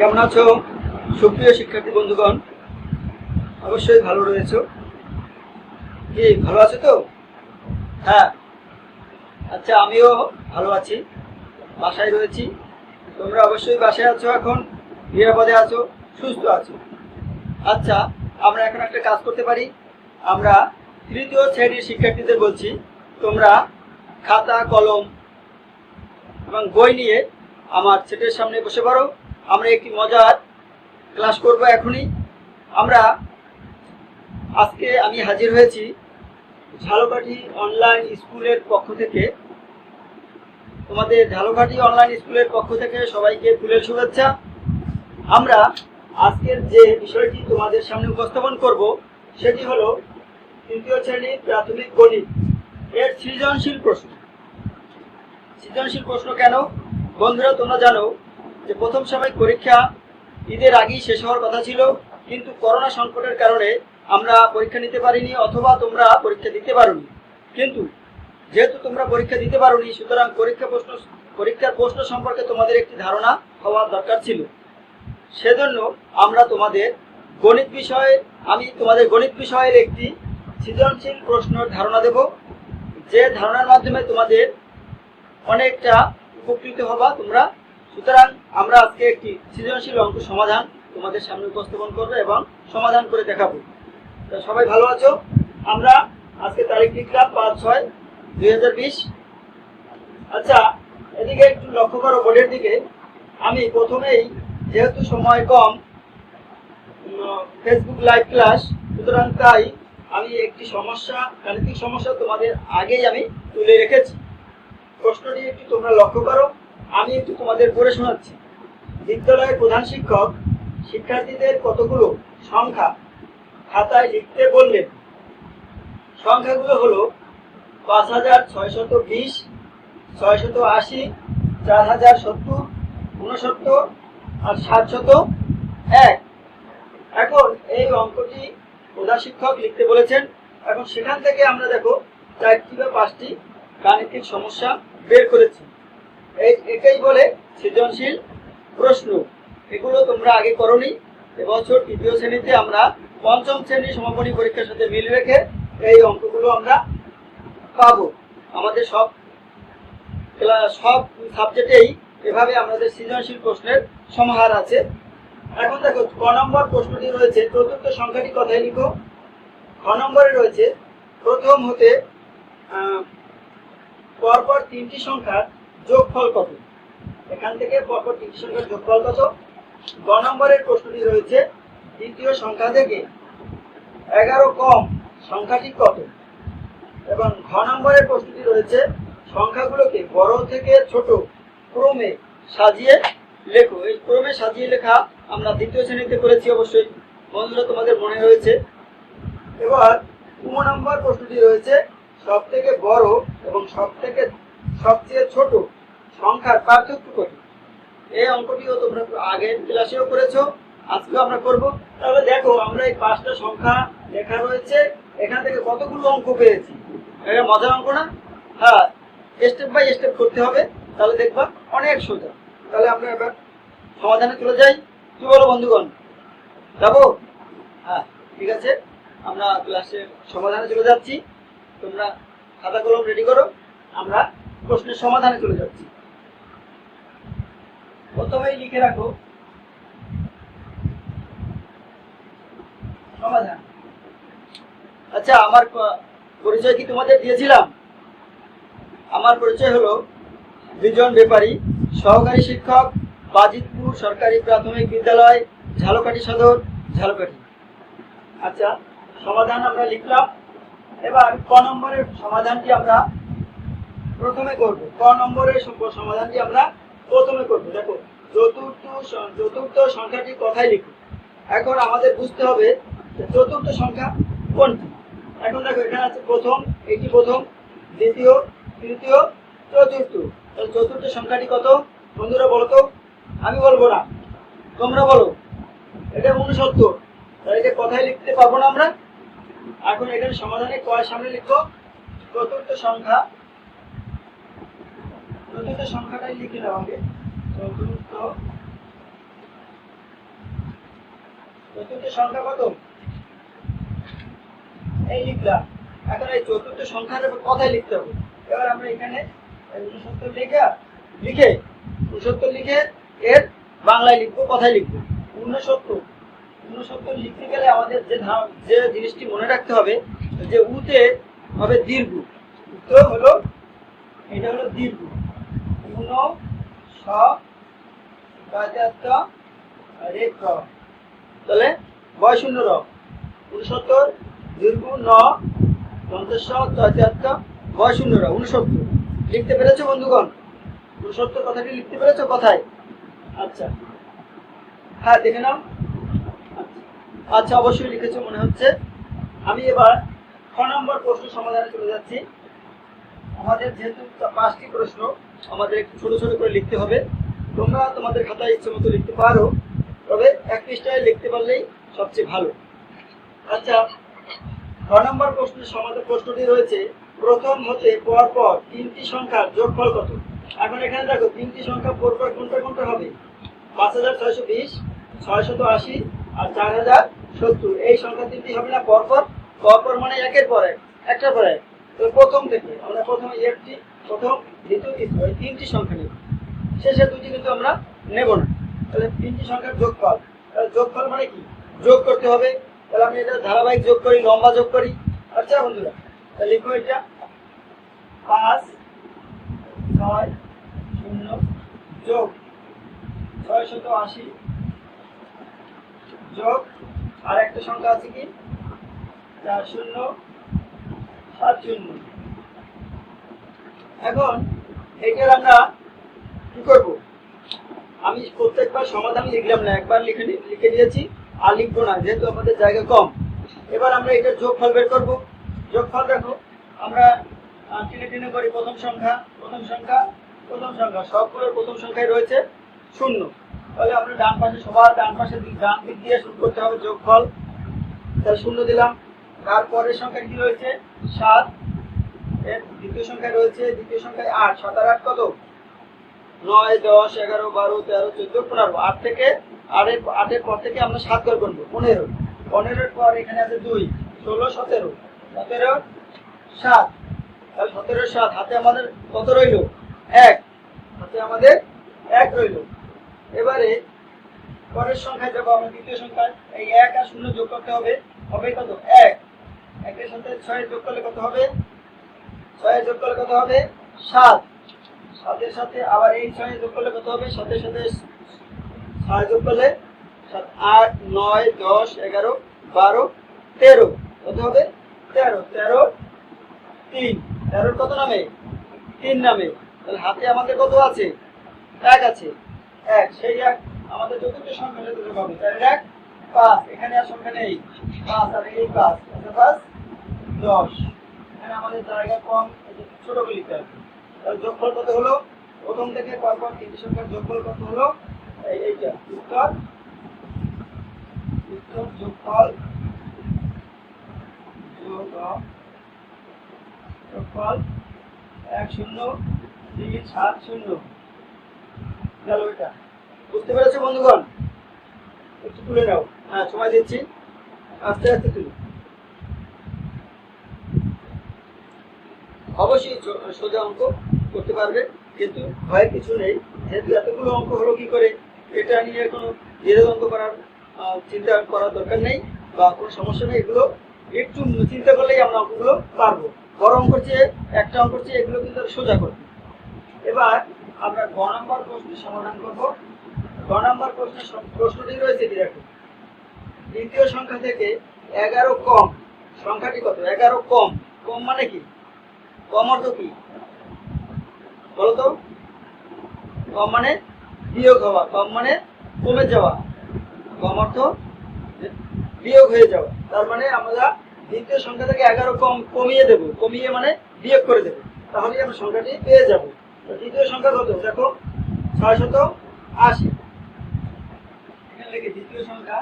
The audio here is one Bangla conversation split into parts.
কেমন আছো? সুপ্রিয় শিক্ষার্থী বন্ধুগণ, অবশ্যই ভালো রয়েছো। কি, ভালো আছো তো? হ্যাঁ। আচ্ছা আমিও ভালো আছি, বাসায় রয়েছি। তোমরা অবশ্যই বাসায় আছো এখন, নিরাপদে আছো, সুস্থ আছো। আচ্ছা আমরা এখন একটা কাজ করতে পারি। আমরা তৃতীয় শ্রেণির শিক্ষার্থীদের বলছি, তোমরা খাতা, কলম এবং বই নিয়ে আমার সেটের সামনে বসে পড়ো। আমরা একটি মজার ক্লাস করব এখনই। আমরা আজকে আমি হাজির হয়েছি ঝালকাঠি অনলাইন স্কুলের পক্ষ থেকে। তোমাদের ঝালকাঠি অনলাইন স্কুলের পক্ষ থেকে সবাইকে ফুলের শুভেচ্ছা। আমরা আজকের যে বিষয়টি তোমাদের সামনে উপস্থাপন করব, সেটি হলো তৃতীয় শ্রেণির প্রাথমিক গণিত। এর সৃজনশীল প্রশ্ন। সৃজনশীল প্রশ্ন কেন? বন্ধুরা, তোমরা জানো যে প্রথম সময় পরীক্ষা ঈদের আগেই শেষ হওয়ার কথা ছিল, কিন্তু করোনা সংকটের কারণে আমরা পরীক্ষা নিতে পারিনি অথবা তোমরা পরীক্ষা দিতে পারোনি। কিন্তু যেহেতু তোমরা পরীক্ষা দিতে পারোনি, সুতরাং পরীক্ষা প্রশ্ন, পরীক্ষার প্রশ্ন সম্পর্কে তোমাদের একটি ধারণা হওয়ার দরকার ছিল। সেজন্য আমরা তোমাদের গণিত বিষয়ে, আমি তোমাদের গণিত বিষয়ের একটি সৃজনশীল প্রশ্নের ধারণা দেব। যে ধারণার মাধ্যমে তোমাদের অনেকটা উপকৃত হবা তোমরা। সুতরাং আমরা আজকে একটি সৃজনশীল অঙ্ক সমাধান তোমাদের সামনে উপস্থাপন করব এবং সমাধান করে দেখাবো। সবাই ভালো আছো? আমরা আজকে তারিখ লিখলাম পাঁচ ছয় দুই আচ্ছা এদিকে একটু লক্ষ্য করো, বোর্ডের দিকে। আমি প্রথমেই, যেহেতু সময় কম ফেসবুক লাইভ ক্লাস সুতরাং তাই আমি একটি সমস্যা, গাণিতিক সমস্যা তোমাদের আগেই আমি তুলে রেখেছি। প্রশ্নটি একটু তোমরা লক্ষ্য করো। আমি একটু তোমাদের পড়ে শোনাচ্ছি। বিদ্যালয়ের প্রধান শিক্ষক, শিক্ষার্থীদের কতগুলো সংখ্যা খাতায় লিখতে বললেন? সংখ্যাগুলো হলো পাঁচ হাজার ছয়শত বিশ, ছয়শত আশি, চার হাজার সত্তর উনসত্তর আর সাতশত এক। এখন এই অঙ্কটি প্রধান শিক্ষক লিখতে বলেছেন। এখন সেখান থেকে আমরা দেখো চারটি বা পাঁচটি গাণিতিক সমস্যা বের করেছি। এই এটাই বলে সৃজনশীল প্রশ্ন। এগুলো তোমরা আগে করনি। এবছর তৃতীয় শ্রেণীতে আমরা পঞ্চম শ্রেণির সমাপনী পরীক্ষার সাথে মিল রেখে এই অঙ্কগুলো আমরা পাবো। আমাদের সব সব সাবজেক্টেই এভাবে আমাদের সৃজনশীল প্রশ্নের সমাহার আছে। এখন দেখো, ক নম্বর প্রশ্নটি রয়েছে, চতুর্থ সংখ্যাটি কথায় লিখো? খ নম্বরে রয়েছে, প্রথম হতে পরপর তিনটি সংখ্যার যোগফল কত? এখান থেকে পরপর তিনটি সংখ্যার যোগফল কত? গ নম্বরের প্রশ্নটি রয়েছে, দ্বিতীয় সংখ্যা থেকে এগারো কম সংখ্যাটি কত? এবং ঘ নম্বরের প্রশ্নটি রয়েছে, সংখ্যাগুলোকে বড় থেকে ছোট ক্রমে সাজিয়ে লেখো। এই ক্রমে সাজিয়ে লেখা আমরা দ্বিতীয় শ্রেণীতে করেছি অবশ্যই। বন্ধুরা, তোমাদের মনে রয়েছে এবার কুম নম্বর প্রশ্নটি রয়েছে সব থেকে বড় এবং সব থেকে সবচেয়ে ছোট সংখ্যার পার্থক্য কত এই অঙ্কটিও তোমরা আগের ক্লাসেও করেছ, আজকেও আমরা করব। তাহলে দেখো, আমরা এই পাঁচটা সংখ্যা লেখা রয়েছে, এখান থেকে কতগুলো অঙ্ক পেয়েছি? এটা মজার অঙ্ক না? হ্যাঁ স্টেপ বাই স্টেপ করতে হবে, তাহলে দেখবা অনেক সোজা। তাহলে আমরা এবার সমাধানে চলে যাই। কি বলো বন্ধুগণ? যাব? হ্যাঁ ঠিক আছে। আমরা ক্লাসের সমাধানে চলে যাচ্ছি। তোমরা খাতা কলম রেডি করো। আমরা প্রশ্নের সমাধানে চলে যাচ্ছি। প্রথমেই লিখে রাখো। সমাধান। আচ্ছা আমার পরিচয় কি তোমাদের দিয়েছিলাম? আমার পরিচয় হলো বিজন ব্যাপারী, সহকারী শিক্ষক, বাজিতপুর সরকারি প্রাথমিক বিদ্যালয়, ঝালকাঠি সদর, ঝালকাঠি। আচ্ছা সমাধান আমরা লিখলাম। এবার ক নম্বরের সমাধানটি আমরা প্রথমে করব। ক নম্বরের সমাধানটি আমরা প্রথমে করব। দেখো, চতুর্থ চতুর্থ সংখ্যাটি কথাই লিখো। এখন আমাদের বুঝতে হবে চতুর্থ সংখ্যা কোনটি? এখন দেখো, এখানে আছে প্রথম, এটি প্রথম, দ্বিতীয়, তৃতীয়, চতুর্থ। চতুর্থ সংখ্যাটি কত? বন্ধুরা বলো তো। আমি বলব না। তোমরা বলো। এটা উনসত্তর। তাহলে এটা কথায় লিখতে পারব না আমরা। এখন এখানে সমাধানে কয় সামনে লিখব। চতুর্থ সংখ্যা চতুর্থ সংখ্যাটাই লিখে নাও আগে চতুর্থ চতুর্থ সংখ্যা কত? এই লিখলাম এখন এই চতুর্থ সংখ্যার কথাই লিখতে হবে। এবার আমরা এখানে উনসত্তর লিখে লিখে উনসত্তর লিখে এর বাংলায় লিখব কথাই লিখব। উনসত্তর উনসত্তর লিখতে গেলে আমাদের যে যে জিনিসটি মনে রাখতে হবে, যে উতে হবে দীর্ঘ। উত্তর হলো, এটা হলো দীর্ঘ। উন স তাহলে বয় শূন্য র। উনসত্তর, দীর্ঘ ন, পঞ্চাশ বয় শূন্য র, উনসত্তর। লিখতে পেরেছ বন্ধুগণ? উনসত্তর কথাটি লিখতে পেরেছ কথায়? আচ্ছা। হ্যাঁ দেখে নাও। আচ্ছা। আচ্ছা অবশ্যই লিখেছো, মনে হচ্ছে। আমি এবার ছ নম্বর প্রশ্ন সমাধানে চলে যাচ্ছি। আমাদের যেহেতু পাঁচটি প্রশ্ন আমাদের একটু ছোট ছোট করে লিখতে হবে। তোমরা তোমাদের খাতায় ইচ্ছে মতো লিখতে পারো, তবে এক পৃষ্ঠায় লিখতে পারলেই সবচেয়ে ভালো। আচ্ছা ছ নম্বর প্রশ্নের সমাধান প্রশ্নটি রয়েছে, প্রথম হতে পর পর তিনটি সংখ্যার যোগফল কত? এখন এখানে দেখো, তিনটি সংখ্যা পর পর কোনটা কোনটা হবে? পাঁচ হাজার ছয়শো বিশ, ছয়শত আশি আর চার হাজার সত্তর। এই সংখ্যা তিনটি হবে না পরপর পরপর মানে একের পর এক, একটার পর এক। প্রথম থেকে, আমরা প্রথমে একটি প্রথম, দ্বিতীয় তৃতীয় এই তিনটি সংখ্যা নেব। শেষের দুটি কিন্তু আমরা নেব না। তাহলে তিনটি সংখ্যার যোগফল। তাহলে যোগফল মানে কি? যোগ করতে হবে। তাহলে আমি এটা ধারাবাহিক যোগ করি, লম্বা যোগ করি। আচ্ছা বন্ধুরা, তাহলে লিখো এটা। পাঁচ, ছয়, শূন্য, যোগ। ছয় শত আশি, যোগ। আর একটা সংখ্যা আছে কি? চার শূন্য, সাত শূন্য। এখন এইটার আমরা কি করব? আমি প্রত্যেকবার সমাধান লিখলাম না, একবার লিখে লিখে দিয়েছি আর লিখব না, যেহেতু আমাদের জায়গা কম। এবার আমরা এটার যোগফল বের করব। যোগফল দেখো, আমরা টেনে টেনে করি প্রথম সংখ্যা প্রথম সংখ্যা প্রথম সংখ্যা, সবগুলোর প্রথম সংখ্যায় রয়েছে শূন্য। তাহলে আমরা ডান পাশে সবার ডান পাশে ডান দিক দিয়ে শুরু করতে হবে যোগফল। তাহলে শূন্য দিলাম। তারপরের সংখ্যা কি রয়েছে? সাত। এর দ্বিতীয় সংখ্যায় রয়েছে, দ্বিতীয় সংখ্যায় আট। সাত আর আট কত? নয়, দশ, এগারো, বারো, তেরো, চোদ্দ, পনেরো। আট থেকে আটের আটের পর থেকে আমরা সাত করে গুনবো। পনেরো। পনেরোর পর এখানে আছে দুই, ষোলো, সতেরো। সতেরো, সাত। তাহলে সতেরো, সাত। হাতে আমাদের কত রইল? এক। হাতে আমাদের এক রইল। এবারে পরের সংখ্যায় যাব আমরা, দ্বিতীয় সংখ্যায়। এই এক আর শূন্য যোগ করতে হবে। হবে কত? এক। একের সাথে ছয় যোগ করলে কত হবে? ছয় যোগ করলে কত হবে? সাত। সাতের সাথে আবার এই ছয় যোগ করলে কত হবে? সাতের সাথে ছয় যোগ করলে সাত, আট, নয়, দশ, এগারো, বারো, তেরো। কত হবে? তেরো। তেরো, তিন। তেরোর কত নামে? তিন নামে। তাহলে হাতে আমাদের কত আছে? এক আছে। এক। সেই এক আমাদের চতুর্থ সংখ্যা চতুর্থ হবে তাহলে এক, পাঁচ। এখানে আর সংখ্যা নেই। পাঁচ আর এই পাঁচ। পাঁচ? দশ। এখানে আমাদের জায়গা কম ছোট লিখতে হবে তাহলে যোগফল কত হলো? প্রথম থেকে পরপর তিনটি সংখ্যার যোগফল কত হলো? এইটা, উত্তর। উত্তর, যোগফল। যোগ যোগফল, এক শূন্য তিন সাত শূন্য। গেল এটা। বুঝতে পেরেছ বন্ধুগণ? একটু তুলে নাও। হ্যাঁ সময় দিচ্ছি। আস্তে আস্তে তুলো। অবশ্যই সোজা অঙ্ক করতে পারবে, কিন্তু ভয়ের কিছু নেই। যেহেতু এতগুলো অঙ্ক হলো কি করে, এটা নিয়ে কোনো দ্বিধা অঙ্ক করার চিন্তা করার দরকার নেই বা কোনো সমস্যা নেই। এগুলো একটু চিন্তা করলেই আমরা অঙ্কগুলো পারব। বড় অঙ্ক চেয়ে একটা অঙ্ক চেয়ে এগুলো কিন্তু সোজা করবে। এবার আমরা গ নম্বর প্রশ্নের সমাধান করব। গ নম্বর প্রশ্নের প্রশ্নটি রয়েছে কি দেখো? দ্বিতীয় সংখ্যা থেকে এগারো কম। সংখ্যাটি কত? এগারো কম। কম মানে কি? কম অর্থ কি? বলতো? কম মানে বিয়োগ হওয়া, কম মানে কমে যাওয়া। কম অর্থ বিয়োগ হয়ে যাওয়া। তার মানে আমরা দ্বিতীয় সংখ্যা থেকে এগারো কম কমিয়ে দেব। কমিয়ে মানে বিয়োগ করে দেবো। তাহলে আমরা সংখ্যাটি পেয়ে যাব। দ্বিতীয় সংখ্যা কত? দেখো ছয় শত আশি। এখানে লিখে দ্বিতীয় সংখ্যা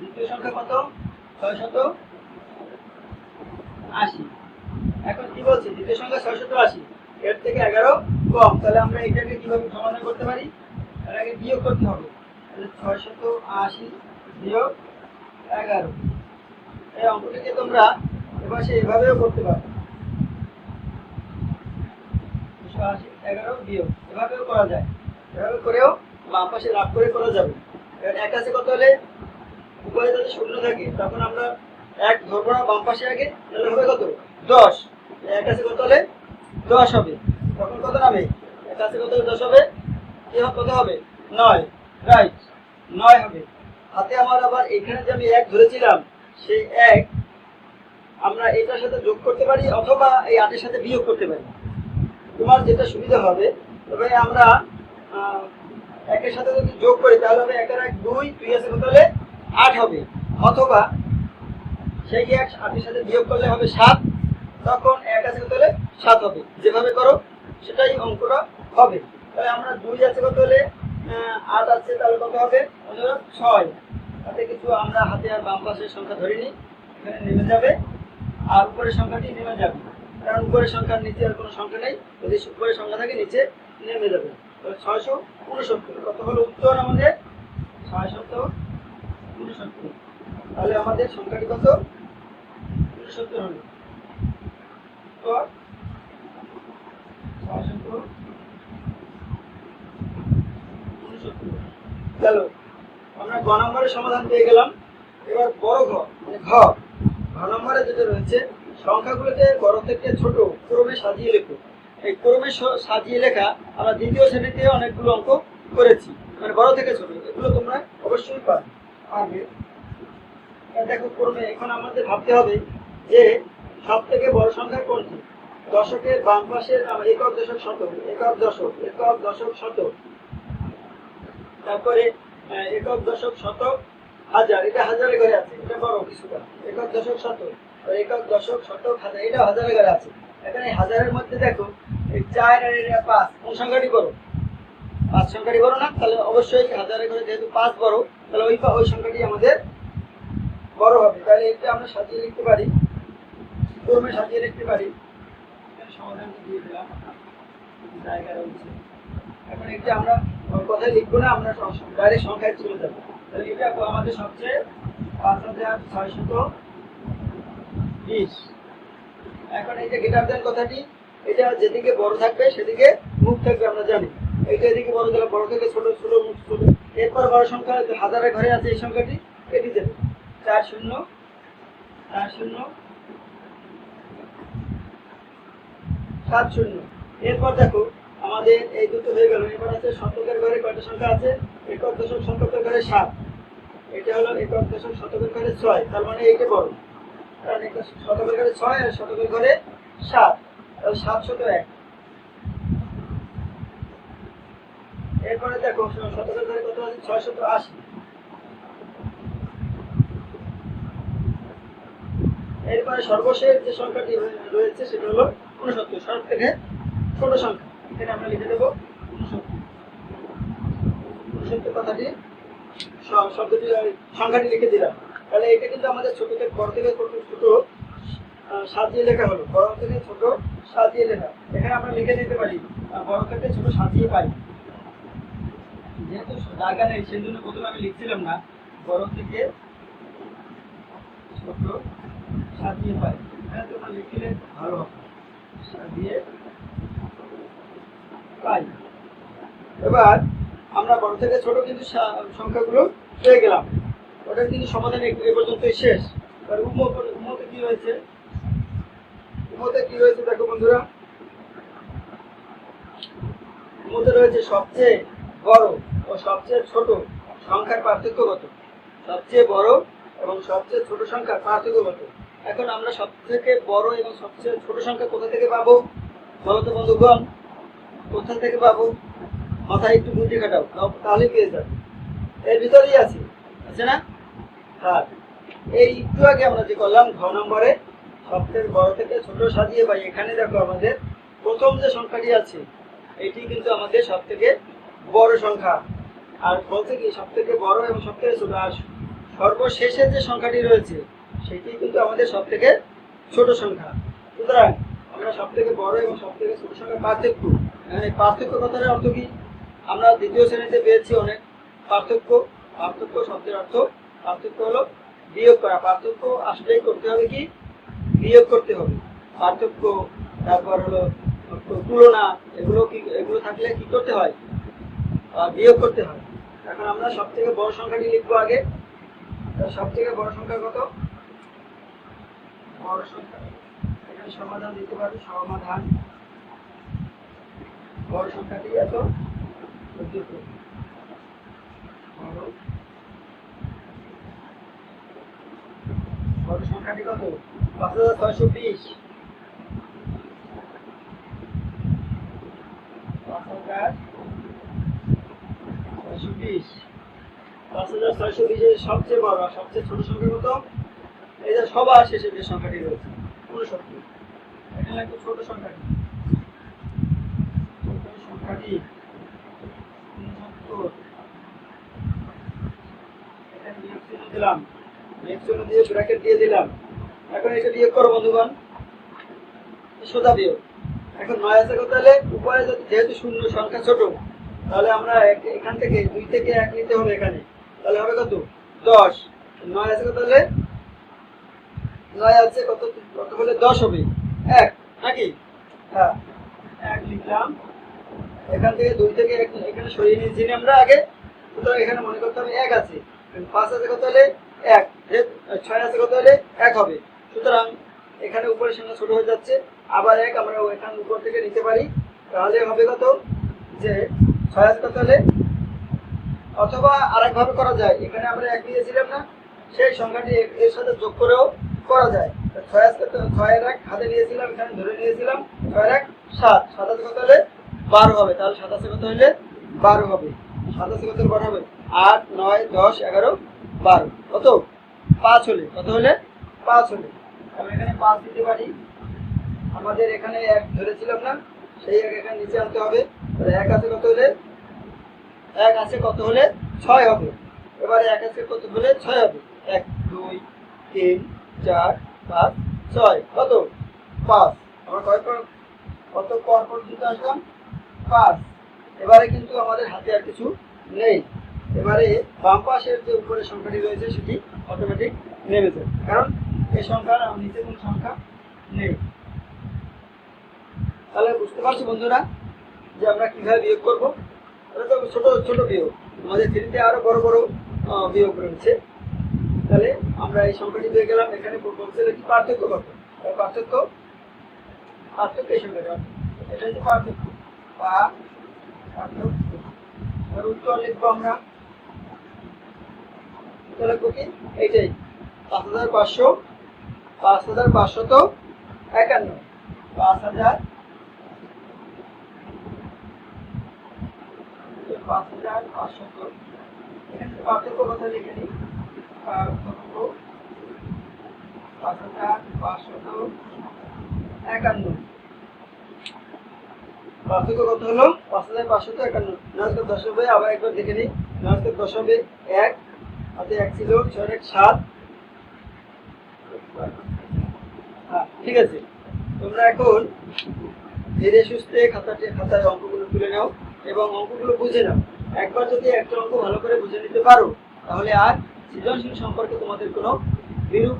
দ্বিতীয় সংখ্যা কত? ছয় শত আশি। এখন কি বলছি? দ্বিতীয় সংখ্যা ছয় শত আশি। এর থেকে এগারো কম। তাহলে আমরা এটাকে কীভাবে সমাধান করতে পারি? এর আগে বিয়োগ করতে হবে। তাহলে ছয়শত আশি বিয়োগ এগারো। এই অঙ্কটিকে তোমরা এবার সে এভাবেও করতে পারো। দুশো আশি, এগারো বিয়োগ। এভাবেও করা যায়। এভাবে করেও বাম পাশে লাভ করে করা যাবে। এক আছে কত হলে? উপরে যদি শূন্য থাকে, তখন আমরা এক ধরবো না, বাম পাশে আগে, তাহলে হবে কত? দশ। এক আছে কত হলে? দশ হবে। তখন কত নামে? এক আছে কত দশ হবে? কত হবে? নয়। রাইট নয় হবে। হাতে আমার আবার এখানে যে আমি এক ধরেছিলাম, সেই এক আমরা এটার সাথে যোগ করতে পারি অথবা এই আটের সাথে বিয়োগ করতে পারি। তোমার যেটা সুবিধা হবে, তবে আমরা একের সাথে যদি যোগ করি, তাহলে হবে একের এক দুই দুই আছে কত হলে? আট হবে। অথবা সেই এক আটের সাথে বিয়োগ করলে হবে সাত, তখন এক আছে কত হলে সাত হবে। যেভাবে করো, সেটাই অঙ্কটা হবে। তাহলে আমরা দুই আছে কত হলে আট আছে, তাহলে কত হবে? ছয়। তাতে কিছু আমরা হাতে আর বাম পাশের সংখ্যা ধরে নিই। এখানে নেমে যাবে। আর উপরের সংখ্যাটি নেমে যাবে। কারণ উপরের সংখ্যার নিচে আর কোনো সংখ্যা নেই। যদি উপরের সংখ্যা থাকে, নিচে নেমে যাবে। ছয়শো উনসত্তর। কত হলো উত্তর আমাদের? ছয়শত তাহলে আমাদের সংখ্যাটি কত? উনসত্তর। হলো আমরা গ নম্বরের সমাধান পেয়ে গেলাম। এবার বড় ঘ মানে ঘ। ঘ নম্বরে যেটা রয়েছে, সংখ্যাগুলোকে বড় থেকে ছোট ক্রমে সাজিয়ে লেখো। এই ক্রমে সাজিয়ে লেখা আমরা দ্বিতীয় শ্রেণীতে অনেকগুলো অঙ্ক করেছি। মানে বড় থেকে ছোট, এগুলো তোমরা অবশ্যই পাবে এবার দেখো, ক্রমে এখন আমাদের ভাবতে হবে যে সব থেকে বড় সংখ্যা কোনটি? দশকের বাম পাশের একক দশক শতক একক দশক একক দশক শতক তারপরে একক দশক শতক হাজার, এটা হাজারে ঘরে আছে, এটা বড় কিছুটা। একক দশক শতক একক দশক শতক হাজার এটা হাজারে ঘরে আছে। এখানে হাজারের মধ্যে দেখো চার আর পাঁচ, কোন সংখ্যাটি পাঁচ সংখ্যাটি বড় না, তাহলে অবশ্যই হাজারে ঘরে যেহেতু পাঁচ বড়, তাহলে ওই ওই সংখ্যাটি আমাদের বড় হবে। তাহলে এটা আমরা সাজিয়ে লিখতে পারি, ক্রমে সাজিয়ে লিখতে পারি। সমাধানটি দিয়ে দিলাম। জায়গা রয়েছে। এখন এটা আমরা কথায় লিখব না, আমরা ডাইরেক্ট সংখ্যায় চলে যাব। তাহলে এটা আমাদের সবচেয়ে পাঁচ হাজার ছয়শত বিশ। এখন এই যে গেটার দেন কথাটি, এটা যেদিকে বড় থাকবে, সেদিকে মুখ থাকবে, আমরা জানি। এইটা এদিকে বড় গেলে বড় থেকে ছোট ছোট ছোট। এরপর বড় সংখ্যা হাজারের ঘরে আছে এই সংখ্যাটি। এটি দেবে চার শূন্য চার শূন্য, সাত শূন্য। এরপর দেখো, আমাদের এই দুটো হয়ে গেল। এবার আছে শতকের ঘরে কয়টা সংখ্যা আছে? একক দশক শতকের ঘরে সাত। এটা হলো একক দশক শতকের ঘরে ছয়। তার মানে এইটা বড়। কারণ একক শতকের ঘরে ছয় আর শতকের ঘরে সাত। সাত শত এক। এরপরে দেখো শতকের ঘরে কত আছে? ছয় শত আশি। এরপরে সর্বশেষ যে সংখ্যাটি রয়েছে, সেটা হলো উনসত্তর সব থেকে ছোট সংখ্যা। এখানে আমরা লিখে দেবো উনসত্তর কথাটি শব্দটি সংখ্যাটি লিখে দিলাম। তাহলে এটা কিন্তু আমাদের ছোট থেকে থেকে ছোট ছোট সাত দিয়ে লেখা হলো। বড় থেকে ছোট সাত দিয়ে লেখা। এখানে আমরা লিখে দিতে পারি বড় থেকে ছোট সাত দিয়ে পাই। যেহেতু জায়গা নেই সেই জন্য প্রথমে আমি লিখছিলাম না বড় থেকে ছোট সাজিয়ে পাই এখানে তোমরা লিখলে ভালো হবে। সাজিয়ে পাই। এবার আমরা বড় থেকে ছোট কিন্তু সংখ্যাগুলো পেয়ে গেলাম। ওটার কিন্তু সমাধান এ পর্যন্তই শেষ। আর উম উমতে কি হয়েছে? উমতে কি হয়েছে দেখো বন্ধুরা। উমতে রয়েছে সবচেয়ে বড় ও সবচেয়ে ছোট সংখ্যার পার্থক্য কত? সবচেয়ে বড় এবং সবচেয়ে ছোট সংখ্যার পার্থক্য কত? এখন আমরা সব থেকে বড় এবং সবচেয়ে ছোট সংখ্যা কোথা থেকে পাবো? বলো তো বন্ধুগণ, কোথা থেকে পাবো? মাথায় একটু বুদ্ধি কাটাও তাহলে পেয়ে যাবে। এর ভিতরেই আছে আছে না? হ্যাঁ এই একটু আগে আমরা যে করলাম ঘ নম্বরে, সবচেয়ে বড় থেকে ছোট সাজিয়ে পাই এখানে দেখো আমাদের প্রথম যে সংখ্যাটি আছে, এটি কিন্তু আমাদের সব থেকে বড় সংখ্যা। আর বলতে কি সব থেকে বড় এবং সব থেকে ছোট, আর সর্বশেষে যে সংখ্যাটি রয়েছে, সেটি কিন্তু আমাদের সব থেকে ছোট সংখ্যা। সুতরাং আমরা সব থেকে বড় এবং সব থেকে ছোট সংখ্যা পার্থক্য, এখানে পার্থক্য কথার অর্থ কি? আমরা দ্বিতীয় শ্রেণীতে পেয়েছি অনেক পার্থক্য। পার্থক্য শব্দের অর্থ, পার্থক্য হলো বিয়োগ করা। পার্থক্য আসলেই করতে হবে কি? বিয়োগ করতে হবে। পার্থক্য, তারপর হলো তুলনা এগুলো কি, এগুলো থাকলে কি করতে হয়? বিয়োগ করতে হয়। এখন আমরা সব থেকে বড় সংখ্যাটি লিখব আগে। সব থেকে বড় সংখ্যা কত? বড় সংখ্যা। এখানে সমাধান দিতে পারি, সমাধান। বড় সংখ্যাটি এত বড়। সংখ্যাটি কত? পাঁচ হাজার ছয়শো বিশ। পাঁচ হাজার বিশ পাঁচ হাজার সবচেয়ে বড়, সবচেয়ে ছোট এই যে সবার শেষে সংখ্যাটি ছোট সংখ্যাটি। সংখ্যাটি দিলাম। দিয়ে দিয়ে দিলাম। এখন এটা বিয়োগ করো, বন্ধুগণ। সোজা বিয়োগ। এখন নয় আছে কত হলে উপরে যেহেতু শূন্য, সংখ্যা ছোট। তাহলে আমরা এখান থেকে দুই থেকে এক নিতে হবে এখানে। তাহলে হবে কত? দশ। নয় আছে কত হলে নয় আছে কত? কত হলে দশ হবে? এক। নাকি? হ্যাঁ। এক লিখলাম। এখান থেকে দুই থেকে এক এখানে সরিয়ে নিয়েছি আমরা আগে সুতরাং এখানে মনে করতে হবে এক আছে। পাঁচ আছে কত হলে এক। ছয় আছে কত হলে এক হবে। সুতরাং এখানে উপরের সঙ্গে ছোট হয়ে যাচ্ছে। আবার এক আমরা এখান উপর থেকে নিতে পারি। তাহলে হবে কত? যে ছয় হলে অথবা আরেক ভাবে করা যায়, এখানে আমরা এক দিয়েছিলাম না, সেই সংখ্যাটি এর- সাথে যোগ করেও করা যায়। ছয় এক হাতে এখানে ধরে নিয়েছিলাম এক সাত। হলে হবে, তাহলে সাতাশে হলে হবে। সাতাশে হবে? আট, নয়, দশ, এগারো, বারো। পাঁচ হলে। কত হলে? পাঁচ হলে। এখানে পাঁচ দিতে পারি। আমাদের এখানে এক ধরেছিলাম না, সেই এক এখানে নিচে আনতে হবে। এক আছে কত হলে? এক আছে কত হলে ছয় হবে। এবারে এক আছে কত হলে ছয় হবে? এক, দুই, তিন, চার, পাঁচ, ছয়। কত? পাঁচ। আমরা কয় কত পর পর্যন্ত আসলাম? পাঁচ। এবারে কিন্তু আমাদের হাতে আর কিছু নেই। এবারে বাম পাশের যে উপরে সংখ্যাটি রয়েছে, সেটি অটোমেটিক নেমে যাবে কারণ এই আমার নিচে কোনো সংখ্যা নেই। তাহলে বুঝতে পারছি বন্ধুরা যে আমরা কীভাবে বিয়োগ করব? তো ছোট ছোট বিয়োগ। আমাদের থ্রিতে আরও বড় বড় বিয়োগ রয়েছে। তাহলে আমরা এই সংখ্যাটি পেয়ে গেলাম। এখানে বলছিল কি পার্থক্য কত? পার্থক্য পার্থক্য এই সংখ্যাটা এটা হচ্ছে পার্থক্য। পার্থক্য। এবার উত্তর লিখব আমরা। উত্তর লিখব কি? এইটাই। পাঁচ হাজার পাঁচশো, পাঁচ হাজার পাঁচশত একান্ন। পাঁচ হাজার হাজার পাঁচশত এখানে পার্থক্য কথা লিখে নিই পাঁচ হাজার পাঁচশত একান্ন। পার্থক্য কত হলো পাঁচ হাজার পাঁচশত একান্ন। নয়শো দশ আবার একবার দেখে নিই। নয়শো দশ এক, হাতে এক ছিল, ছয় এক সাত। হ্যাঁ ঠিক আছে। তোমরা এখন ধীরে সুস্থে খাতাতে খাতায় অঙ্কগুলো তুলে নাও। এবং অঙ্কগুলো বুঝে নাও। একবার যদি একটা অঙ্ক ভালো করে বুঝে নিতে পারো, তাহলে আর সৃজনশীল সম্পর্কে তোমাদের কোনো বিরূপ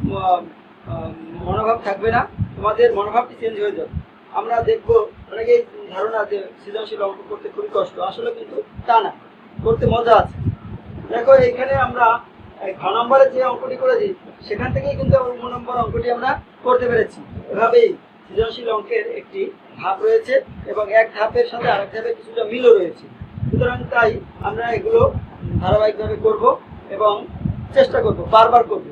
মনোভাব থাকবে না। তোমাদের মনোভাবটি চেঞ্জ হয়ে যাবে। আমরা দেখব, অনেকেই ধারণা যে সৃজনশীল অঙ্ক করতে খুবই কষ্ট। আসলে কিন্তু তা না। করতে মজা আছে। দেখো, এখানে আমরা ঘ নম্বরে যে অঙ্কটি করেছি, সেখান থেকেই কিন্তু নম্বর অঙ্কটি আমরা করতে পেরেছি। এভাবেই সৃজনশীল অঙ্কের একটি ধাপ রয়েছে এবং এক ধাপের সাথে আরেক ধাপের কিছুটা মিলও রয়েছে। সুতরাং তাই আমরা এগুলো ধারাবাহিকভাবে করব এবং চেষ্টা করব, বারবার করব।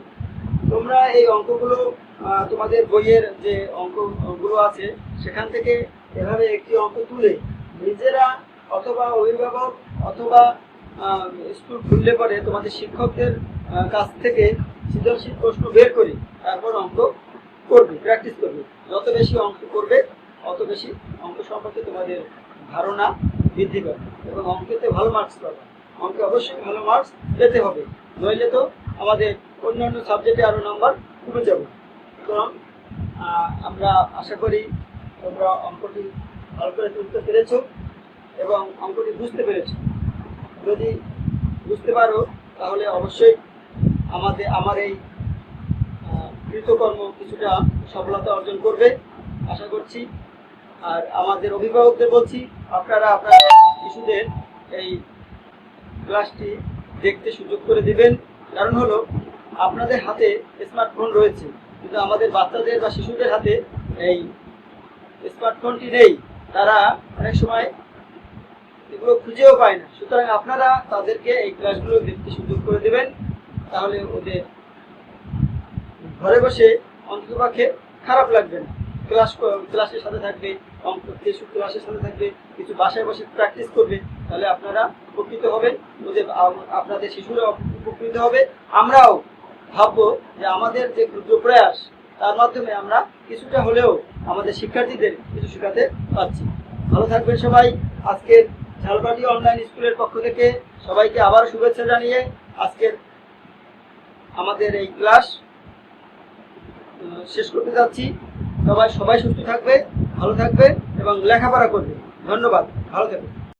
তোমরা এই অঙ্কগুলো তোমাদের বইয়ের যে অঙ্কগুলো আছে, সেখান থেকে এভাবে একটি অঙ্ক তুলে নিজেরা অথবা অভিভাবক অথবা স্কুল খুললে পরে তোমাদের শিক্ষকদের কাছ থেকে সৃজনশীল প্রশ্ন বের করে তারপর অঙ্ক করবে প্র্যাকটিস করবে। যত বেশি অঙ্ক করবে, অত বেশি অঙ্ক সম্পর্কে তোমাদের ধারণা বৃদ্ধি পাবে এবং অঙ্কেতে ভালো মার্কস পাবে। অঙ্কে অবশ্যই ভালো মার্কস পেতে হবে। নইলে তো আমাদের অন্যান্য সাবজেক্টে আরও নাম্বার কমে যাবে। সুতরাং আমরা আশা করি তোমরা অঙ্কটি ভালো করে তুলতে পেরেছ এবং অঙ্কটি বুঝতে পেরেছ। যদি বুঝতে পারো, তাহলে অবশ্যই আমাদের, আমার এই কৃতকর্ম কিছুটা সফলতা অর্জন করবে, আশা করছি। আর আমাদের অভিভাবকদের বলছি, আপনারা আপনার শিশুদের এই ক্লাসটি দেখতে সুযোগ করে দিবেন। কারণ হলো, আপনাদের হাতে স্মার্টফোন রয়েছে, কিন্তু আমাদের বাচ্চাদের বা শিশুদের হাতে এই স্মার্টফোনটি নেই। তারা অনেক সময় এগুলো খুঁজেও পায় না। সুতরাং আপনারা তাদেরকে এই ক্লাসগুলো দেখতে সুযোগ করে দেবেন, তাহলে ওদের ঘরে বসে অন্ততপক্ষে খারাপ লাগবে না। ক্লাস ক্লাসের সাথে থাকবে, অঙ্ক কিছু ক্লাসের সাথে থাকবে, কিছু বাসায় বসে প্র্যাকটিস করবে, তাহলে আপনারা উপকৃত হবেন। ওদের আপনাদের শিশুরা উপকৃত হবে। আমরাও ভাববো যে আমাদের যে ক্ষুদ্র প্রয়াস, তার মাধ্যমে আমরা কিছুটা হলেও আমাদের শিক্ষার্থীদের কিছু শেখাতে পারছি। ভালো থাকবেন সবাই। আজকের ঝালবাটি অনলাইন স্কুলের পক্ষ থেকে সবাইকে আবার শুভেচ্ছা জানিয়ে আজকের আমাদের এই ক্লাস শেষ করতে যাচ্ছি। সবাই সবাই সুস্থ থাকবে, ভালো থাকবে এবং লেখাপড়া করবে। ধন্যবাদ। ভালো থাকবে